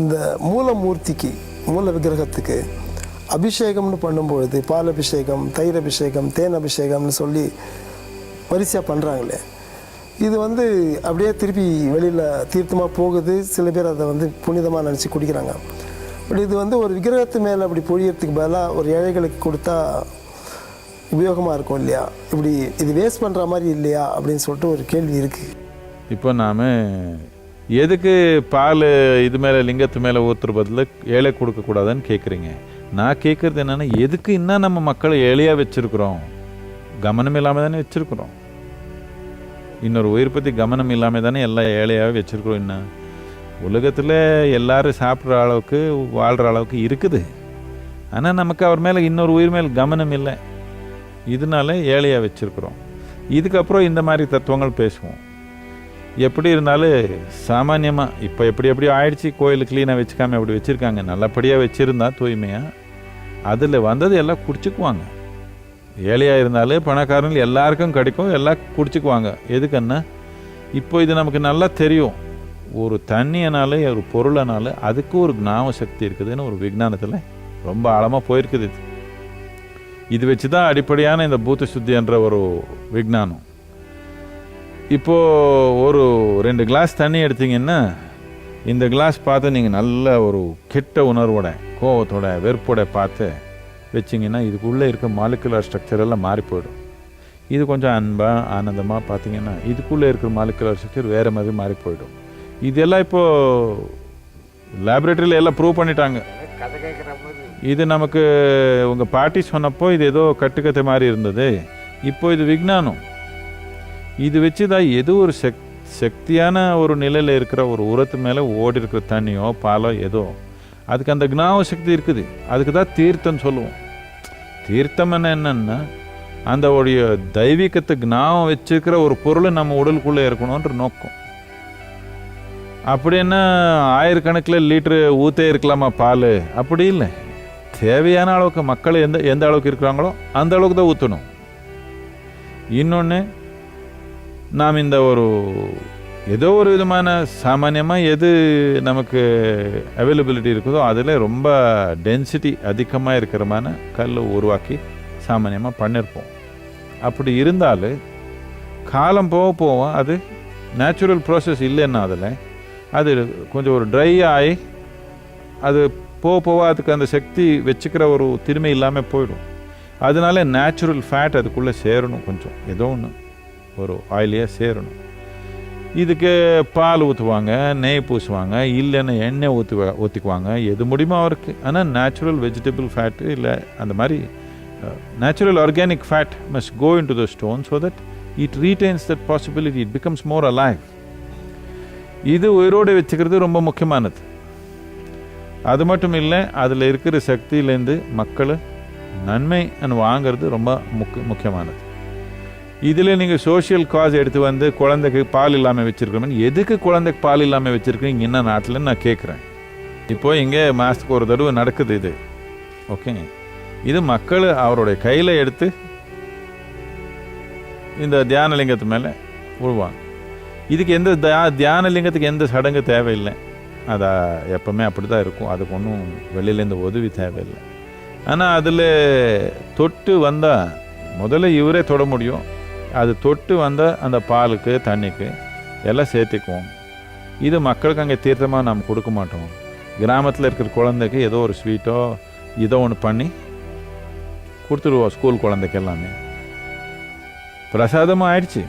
இந்த மூலமூர்த்திக்கு மூல விக்கிரகத்துக்கு அபிஷேகம்னு பண்ணும்பொழுது பால் அபிஷேகம் தயிர் அபிஷேகம் தேன் அபிஷேகம்னு சொல்லி வரிசையாக பண்ணுறாங்களே இது வந்து அப்படியே திருப்பி வெளியில் தீர்த்தமாக போகுது. சில பேர் அதை வந்து புனிதமாக நினச்சி குடிக்கிறாங்க. பட் இது வந்து ஒரு விக்கிரகத்து மேலே அப்படி பொழியறதுக்கு பதிலாக ஒரு ஏழைகளுக்கு கொடுத்தா உபயோகமாக இருக்கும் இல்லையா? இப்படி இது வேஸ்ட் பண்ணுற மாதிரி இல்லையா? அப்படின்னு சொல்லிட்டு ஒரு கேள்வி இருக்குது இப்போ நாம் எதுக்கு பால் இது மேலே லிங்கத்து மேலே ஊற்றுற பதில் ஏழை கொடுக்கக்கூடாதுன்னு கேட்குறீங்க நான் கேட்குறது என்னென்னா எதுக்கு இன்னும் நம்ம மக்களை ஏழையாக வச்சுருக்குறோம்? கவனம் இல்லாமல் தானே வச்சுருக்குறோம். இன்னொரு உயிர் பற்றி கவனம் இல்லாமல் தானே எல்லாம் ஏழையாகவே வச்சுருக்குறோம் இன்னும் உலகத்தில் எல்லாரும் சாப்பிட்ற அளவுக்கு வாழ்கிற அளவுக்கு இருக்குது. ஆனால் நமக்கு அவர் மேலே இன்னொரு உயிர் மேல் கவனம் இல்லை. இதனால ஏழையாக வச்சுருக்குறோம். இதுக்கப்புறம் இந்த மாதிரி தத்துவங்கள் பேசுவோம். எப்படி இருந்தாலும் சாமானியமாக இப்போ எப்படி எப்படி ஆயிடுச்சு கோயில் க்ளீனாக வச்சுக்காம எப்படி வச்சுருக்காங்க. நல்லபடியாக வச்சுருந்தா தூய்மையாக அதில் வந்தது எல்லாம் குடிச்சுக்குவாங்க. ஏழையாக இருந்தாலும் பணக்காரங்க எல்லாருக்கும் கிடைக்கும் எல்லாம் குடிச்சுக்குவாங்க. எதுக்குன்னா இப்போ இது நமக்கு நல்லா தெரியும். ஒரு தண்ணியனால ஒரு பொருளனால அதுக்கு ஒரு ஞாபக சக்தி இருக்குதுன்னு ஒரு விஞ்ஞானத்தில் ரொம்ப ஆழமாக போயிருக்குது இது. இது வச்சு தான் அடிப்படையான இந்த பூத்த சுத்தி என்ற ஒரு விஞ்ஞானம். இப்போ ஒரு ரெண்டு கிளாஸ் தண்ணி எடுத்தீங்கன்னா இந்த கிளாஸ் பார்த்து நீங்கள் நல்ல ஒரு கெட்ட உணர்வோட கோவத்தோட வெறுப்போட பார்த்து வச்சிங்கன்னா இதுக்குள்ளே இருக்க மாலிகுலர் ஸ்ட்ரக்சர் எல்லாம் மாறி போயிடும். இது கொஞ்சம் அன்பாக ஆனந்தமாக பார்த்தீங்கன்னா இதுக்குள்ளே இருக்கிற மாலிகுலர் ஸ்ட்ரக்சர் வேறு மாதிரி மாறி போயிடும். இதெல்லாம் இப்போது லேபரேட்டரியில் எல்லாம் ப்ரூவ் பண்ணிட்டாங்க. இது நமக்கு உங்கள் பாட்டி சொன்னப்போ இது ஏதோ கட்டுக்கத்தை மாதிரி இருந்தது. இப்போ இது விஞ்ஞானம். இது வச்சு தான் எது ஒரு சக் சக்தியான ஒரு நிலையில் இருக்கிற ஒரு உரத்து மேலே ஓடி இருக்கிற தண்ணியோ பாலோ ஏதோ அதுக்கு அந்த ஞாபக சக்தி இருக்குது. அதுக்கு தான் தீர்த்தம் சொல்லுவோம். தீர்த்தம் என்ன என்னன்னா அந்த உடைய தெய்வீகத்தை ஞாபகம் வச்சிருக்கிற ஒரு பொருள் நம்ம உடலுக்குள்ளே இருக்கணுன்ற நோக்கம். அப்படின்னா ஆயிரக்கணக்கில் லிட்டரு ஊற்றே இருக்கலாமா பால்? அப்படி இல்லை. தேவையான அளவுக்கு மக்கள் எந்த எந்த அளவுக்கு இருக்கிறாங்களோ அந்த அளவுக்கு தான் ஊற்றணும் இன்னொன்று நாம் இந்த ஒரு ஏதோ ஒரு விதமான சாமானியமாக எது நமக்கு அவைலபிலிட்டி இருக்குதோ அதில் ரொம்ப டென்சிட்டி அதிகமாக இருக்கிறமான கல் உருவாக்கி சாமானியமாக பண்ணியிருப்போம் அப்படி இருந்தாலும் காலம் போக போக அது நேச்சுரல் ப்ராசஸ் இல்லைன்னா அதில் அது கொஞ்சம் ஒரு ட்ரை ஆகி அது போக போக அதுக்கு அந்த சக்தி வச்சுக்கிற ஒரு திறமை இல்லாமல் போயிடும். அதனால நேச்சுரல் ஃபேட் அதுக்குள்ளே சேரணும் கொஞ்சம் ஏதோ ஒன்று. ஒரு ஆயிலையாக சேரணும். இதுக்கு பால் ஊற்றுவாங்க நெய் பூசுவாங்க இல்லைன்னா எண்ணெய் ஊற்றி ஊற்றிக்குவாங்க எது முடியுமோ அவருக்கு? ஆனால் நேச்சுரல் வெஜிடபிள் ஃபேட்டு இல்லை அந்த மாதிரி natural organic fat must go into the stone so that it retains that possibility it becomes more alive இது உயிரோடு வச்சுக்கிறது ரொம்ப முக்கியமானது. அது மட்டும் இல்லை அதில் இருக்கிற சக்தியிலேருந்து மக்கள் நன்மை வாங்கிறது ரொம்ப முக்கிய முக்கியமானது. இதில் நீங்கள் சோஷியல் காஸ் எடுத்து வந்து குழந்தைக்கு பால் இல்லாமல் வச்சுருக்கணும் எதுக்கு குழந்தைக்கு பால் இல்லாமல் வச்சுருக்கீங்க? என்ன நாட்டில் நான் கேட்குறேன் இப்போது இங்கே மாதத்துக்கு ஒரு தடவை நடக்குது இது. ஓகே? இது மக்கள் அவருடைய கையில் எடுத்து இந்த தியான லிங்கத்து மேலே விழுவாங்க இதுக்கு எந்த தியா தியானலிங்கத்துக்கு எந்த சடங்கு தேவையில்லை. அது எப்பவுமே அப்படி தான் இருக்கும். அதுக்கு ஒன்றும் வெளியிலேருந்து உதவி தேவையில்லை. ஆனால் அதில் தொட்டு வந்தால் முதல்ல இவரே தொட முடியும். அது தொட்டு வந்த அந்த பாலுக்கு தண்ணிக்கு எல்லாம் சேர்த்துக்குவோம். இது மக்களுக்கு அங்கே தீர்த்தமாக நாம் கொடுக்க மாட்டோம். கிராமத்தில் இருக்கிற குழந்தைக்கு ஏதோ ஒரு ஸ்வீட்டோ ஏதோ ஒன்று பண்ணி கொடுத்துருவோம் ஸ்கூல் குழந்தைக்கு எல்லாமே. பிரசாதமும் ஆயிடுச்சு.